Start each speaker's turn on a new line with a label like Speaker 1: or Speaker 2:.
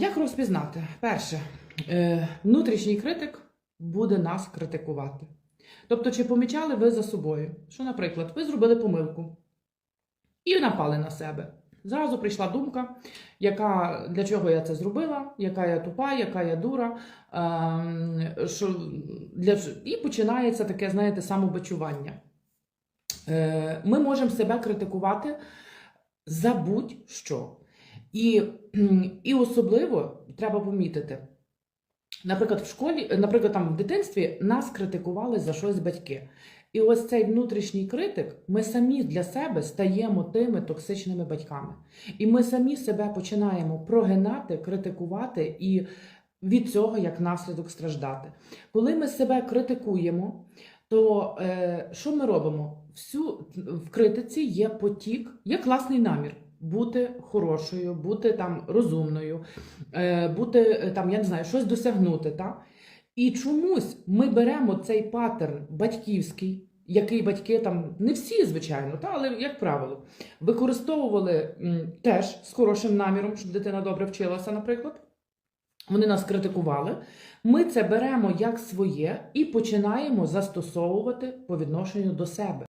Speaker 1: Як розпізнати? Перше, е, внутрішній критик буде нас критикувати. Тобто, чи помічали ви за собою, що, наприклад, ви зробили помилку і напали на себе. Зразу прийшла думка, яка, для чого я це зробила, яка я тупа, яка я дура. ем, що для, і починається таке, знаєте, самобичування. Е, Ми можемо себе критикувати за будь-що. І, і особливо треба помітити, наприклад, в школі, наприклад, там в дитинстві нас критикували за щось батьки. І ось цей внутрішній критик, ми самі для себе стаємо тими токсичними батьками. І ми самі себе починаємо прогинати, критикувати і від цього як наслідок страждати. Коли ми себе критикуємо, то е, що ми робимо? Всю в критиці є потік, є класний намір. Бути хорошою, бути там розумною, е, бути е, там, я не знаю, щось досягнути. Та? І чомусь ми беремо цей паттерн батьківський, який батьки там не всі, звичайно, та, але як правило, використовували теж з хорошим наміром, щоб дитина добре вчилася, наприклад. Вони нас критикували. Ми це беремо як своє і починаємо застосовувати по відношенню до себе.